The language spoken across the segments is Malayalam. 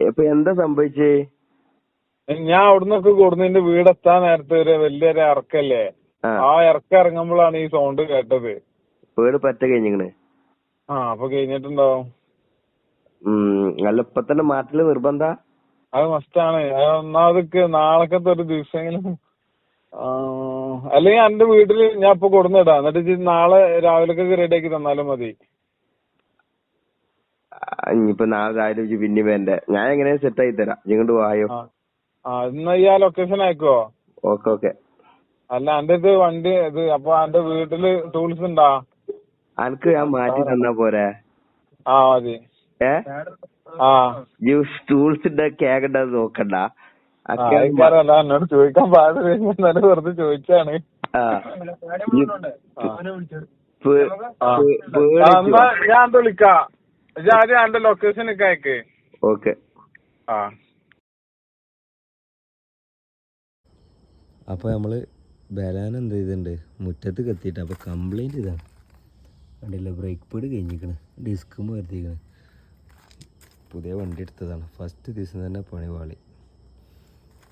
ഇപ്പൊ എന്താ സംഭവിച്ചേ? ഞാൻ അവിടുന്നൊക്കെ കൊടുന്നതിന്റെ വീടെത്താൻ നേരത്തെ ഒരു വലിയൊരു ഇറക്കല്ലേ? ആ. ഇറക്കം ഇറങ്ങുമ്പോഴാണ് ഈ സൗണ്ട് കേട്ടത്. വീട് പറ്റ കഴിഞ്ഞിക്കണ്? ആ അപ്പൊ കഴിഞ്ഞിട്ടുണ്ടാവും അല്ല ഇപ്പൊ തന്നെ മാറ്റൽ നിർബന്ധ? അത് മസ്റ്റാണ്. ഒന്നാമതൊക്കെ നാളെക്കത്തെ ഒരു ദിവസമെങ്കിലും. അല്ലെങ്കിൽ എന്റെ വീട്ടിൽ ഞാൻ ഇപ്പൊ കൊടുന്നിടാം. എന്നിട്ട് നാളെ രാവിലെ റെഡി ആക്കി തന്നാലും മതി. ഇനിയിപ്പൊ നാളെ രാവിലെ വെച്ച് പിന്നെ വേണ്ട ഞാൻ എങ്ങനെ സെറ്റ് ആക്കി തരാം. ഇങ്ങോട്ട് വായോ? എന്നാ ഈ ആ ലൊക്കേഷൻ അയക്കോ ഓക്കെ ഓക്കെ. അല്ല എന്റെ ഇത് വണ്ടി ഇത് അപ്പൊ എന്റെ വീട്ടിൽ ടൂൾസ് ഉണ്ടാ അനക്ക് ഞാൻ മാറ്റി തന്നാ പോരെ? ആ മതി. ഏ? ആ. ജ്യൂസ് ടൂൾസ് ഇണ്ട കേക്കണ്ട നോക്കണ്ട. എനിക്കറിയാലോ എന്നോട് ചോദിക്കാൻ പാടില്ല. എന്നാലും വെറുതെ ചോദിച്ചാണ് ആ. ഞാൻ അത് വിളിക്കാം. ഇജ്ജ് ആദ്യം ലൊക്കേഷൻ ഒക്കെ അയക്ക്? ഓക്കെ ആ. അപ്പോൾ നമ്മൾ ബലാൻ എന്ത് ചെയ്തിട്ടുണ്ട്? മുറ്റത്ത് കത്തിയിട്ട്. അപ്പോൾ കംപ്ലൈന്റ് ഇതാണ് കണ്ടില്ല? ബ്രേക്ക് പേഡ് കഴിഞ്ഞിരിക്കണ്. ഡിസ്കും വരുത്തിക്കണ് പുതിയ വണ്ടി എടുത്തതാണ്. ഫസ്റ്റ് ദിവസം തന്നെ പണി പാളി.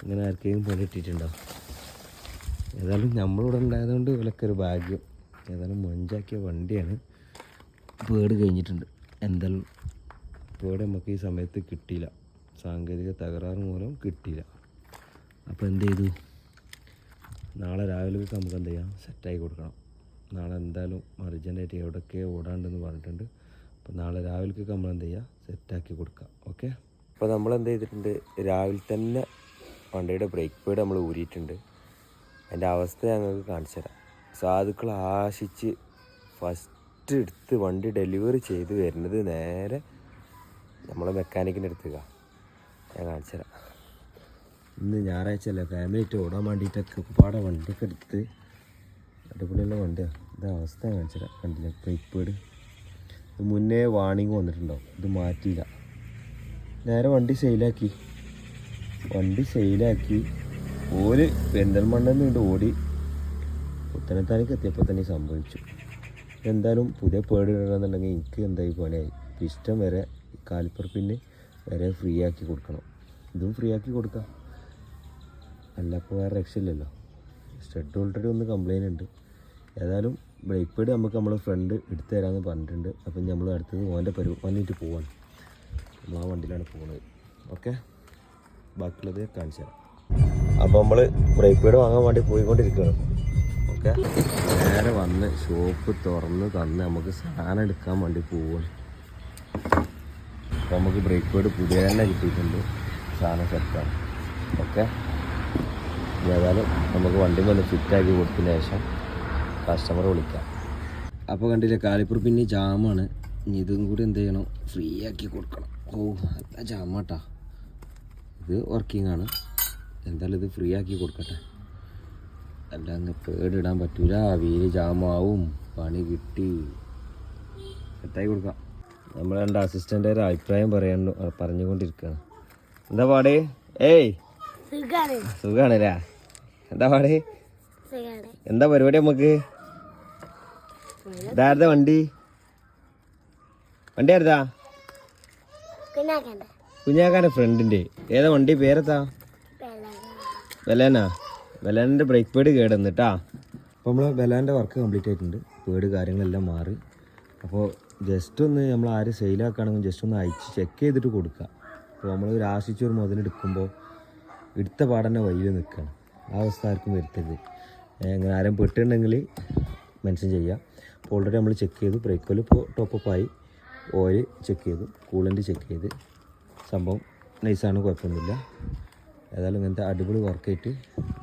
ഇങ്ങനെ ആർക്കെങ്കിലും പണി ഇട്ടിട്ടുണ്ടാവും ഏതായാലും നമ്മളിവിടെ ഉണ്ടായതുകൊണ്ട് ഇവരൊക്കെ ഒരു ഭാഗ്യം. ഏതായാലും മൊഞ്ചാക്കിയ വണ്ടിയാണ്. പേട് കഴിഞ്ഞിട്ടുണ്ട്. എന്തായാലും പേട് നമുക്ക് ഈ സമയത്ത് കിട്ടിയില്ല. സാങ്കേതിക തകരാറ് മൂലം കിട്ടിയില്ല. അപ്പോൾ എന്ത് ചെയ്തു? നാളെ രാവിലെ നമുക്ക് എന്ത് ചെയ്യാം? സെറ്റാക്കി കൊടുക്കണം. നാളെ എന്തായാലും അർജന്റായിട്ട് എവിടെയൊക്കെ ഓടാണ്ടെന്ന് പറഞ്ഞിട്ടുണ്ട്. അപ്പോൾ നാളെ രാവിലേക്ക് നമ്മൾ എന്ത് ചെയ്യുക സെറ്റാക്കി കൊടുക്കാം. ഓക്കെ അപ്പോൾ നമ്മൾ എന്ത് ചെയ്തിട്ടുണ്ട്? രാവിലെ തന്നെ വണ്ടിയുടെ ബ്രേക്ക് പേഡ് നമ്മൾ ഊരിയിട്ടുണ്ട്. അതിന്റെ അവസ്ഥ ഞങ്ങൾക്ക് കാണിച്ചു തരാം. സാധുക്കൾ ആശിച്ച് ഫസ്റ്റ് എടുത്ത് വണ്ടി ഡെലിവറി ചെയ്ത് വരുന്നത് നേരെ നമ്മളെ മെക്കാനിക്കിന്റെ അടുത്തേക്കാ. ഞാൻ കാണിച്ചു തരാം. ഇന്ന് ഞായറാഴ്ച അല്ലേ? ഫാമിലി ആയിട്ട് ഓടാൻ വേണ്ടിയിട്ടൊക്കെ ഒരുപാട് വണ്ടിയൊക്കെ എടുത്ത് അടിപൊളിയുള്ള വണ്ടിയാണ് ഇത് അവസ്ഥ കാണിച്ചുതരാം കണ്ടില്ല? ബ്രേക്ക് ഇത് മുന്നേ വാണിംഗ് വന്നിട്ടുണ്ടാവും. ഇത് മാറ്റിയില്ല. നേരെ വണ്ടി സെയിലാക്കി വണ്ടി സെയിലാക്കി ഓര് പെരിന്തൽമണ്ണെന്ന് നിന്ന് ഓടി പുത്തനത്താനിക്ക് എത്തിയപ്പോൾ തന്നെ സംഭവിച്ചു. എന്തായാലും പുതിയ പേട് ഇടണമെന്നുണ്ടെങ്കിൽ എനിക്ക് എന്തായി പോലെയായി പിസ്റ്റം വരെ കാലിപ്പർ പിന്നെ വരെ ഫ്രീ ആക്കി കൊടുക്കണം. ഇതും ഫ്രീ ആക്കി കൊടുക്കാം. അല്ല അപ്പോൾ വേറെ രക്ഷയില്ലല്ലോ. സ്റ്റഡ് ഓൾറെഡി ഒന്ന് കംപ്ലയിന്റ് ഉണ്ട്. ഏതായാലും ബ്രേക്ക് പേഡ് നമുക്ക് നമ്മളെ ഫ്രണ്ട് എടുത്തു തരാമെന്ന് പറഞ്ഞിട്ടുണ്ട്. അപ്പം നമ്മൾ അടുത്തത് ഓന്റെ പരി വന്നിട്ട് പോവാണ്. നമ്മൾ ആ വണ്ടിയിലാണ് പോകുന്നത് ഓക്കെ? ബാക്കിയുള്ളത് കാണിച്ചു തരാം. അപ്പോൾ നമ്മൾ ബ്രേക്ക് പേഡ് വാങ്ങാൻ വേണ്ടി പോയിക്കൊണ്ടിരിക്കുകയാണ്. ഓക്കെ നേരെ വന്ന് ഷോപ്പ് തുറന്ന് തന്ന് നമുക്ക് സാധനം എടുക്കാൻ വേണ്ടി പോവാണ്. അപ്പോൾ നമുക്ക് ബ്രേക്ക് പേഡ് പുതിയ തന്നെ കിട്ടിയിട്ടുണ്ട് സാധനം സെറ്റാണ് ഓക്കെ? ഏതായാലും നമുക്ക് വണ്ടി വന്ന് ഫിറ്റാക്കി കൊടുത്തതിന് ശേഷം കസ്റ്റമർ വിളിക്കാം. അപ്പോൾ കണ്ടില്ലേ കാലിപ്പൂർ പിന്നെ ജാമാണ് ഇനി ഇതും കൂടി എന്ത് ചെയ്യണം? ഫ്രീ ആക്കി കൊടുക്കണം. ഓ അതാ ജാമാട്ടാ ഇത് വർക്കിംഗ് ആണ്. എന്തായാലും ഇത് ഫ്രീ ആക്കി കൊടുക്കട്ടെ. അല്ല അങ്ങ് പേടിടാൻ പറ്റൂല. വീൽ ജാമാവും. പണി കിട്ടി. സെറ്റായി കൊടുക്കാം. നമ്മൾ രണ്ട് അസിസ്റ്റന്റ് ഒരു അഭിപ്രായം പറയാൻ പറഞ്ഞുകൊണ്ടിരിക്കുകയാണ് എന്താ പാട്? ഏയ്. സുഖാണ്. സുഖാണല്ലേ? എന്താ പാട്? എന്താ പരിപാടി നമുക്ക് ഇതാരുടെ വണ്ടി? വണ്ടി ആരുതാ? കുഞ്ഞാക്കാന്റെ കുഞ്ഞാക്കാന്റെ ഫ്രണ്ടിന്റെ ഏതാ വണ്ടി? പേരെത്താ വെള്ളം ബലാനാ ബ്രേക്ക് പേഡ് കേടന്നിട്ടാ അപ്പോൾ നമ്മൾ ബലാന്റെ വർക്ക് കംപ്ലീറ്റ് ആയിട്ടുണ്ട്. പേഡ് കാര്യങ്ങളെല്ലാം മാറി. അപ്പോൾ ജസ്റ്റ് ഒന്ന് നമ്മൾ ആര് സെയിലാക്കുകയാണെങ്കിൽ ജസ്റ്റ് ഒന്ന് അയച്ച് ചെക്ക് ചെയ്തിട്ട് കൊടുക്കുക. അപ്പോൾ നമ്മൾ ഒരു ആശിച്ച ഒരു മുതലെടുക്കുമ്പോൾ എടുത്ത പാടന്നെ വഴിയിൽ നിൽക്കുകയാണ് ആ അവസ്ഥ ആർക്കും വരുത്തരുത്. അങ്ങനെ ആരും പെട്ടിട്ടുണ്ടെങ്കിൽ മെൻഷൻ ചെയ്യുക. അപ്പോൾ ഓൾറെഡി നമ്മൾ ചെക്ക് ചെയ്തു. ബ്രേക്ക് ഓയിൽ ഇപ്പോൾ ടോപ്പപ്പായി ഓയിൽ ചെക്ക് ചെയ്തു. കൂളന്റ് ചെക്ക് ചെയ്ത്. സംഭവം നൈസാണ് കുഴപ്പമൊന്നുമില്ല. ഏതായാലും ഇങ്ങനത്തെ അടിപൊളി വർക്കായിട്ട്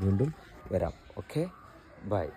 വീണ്ടും വരാം. Okay bye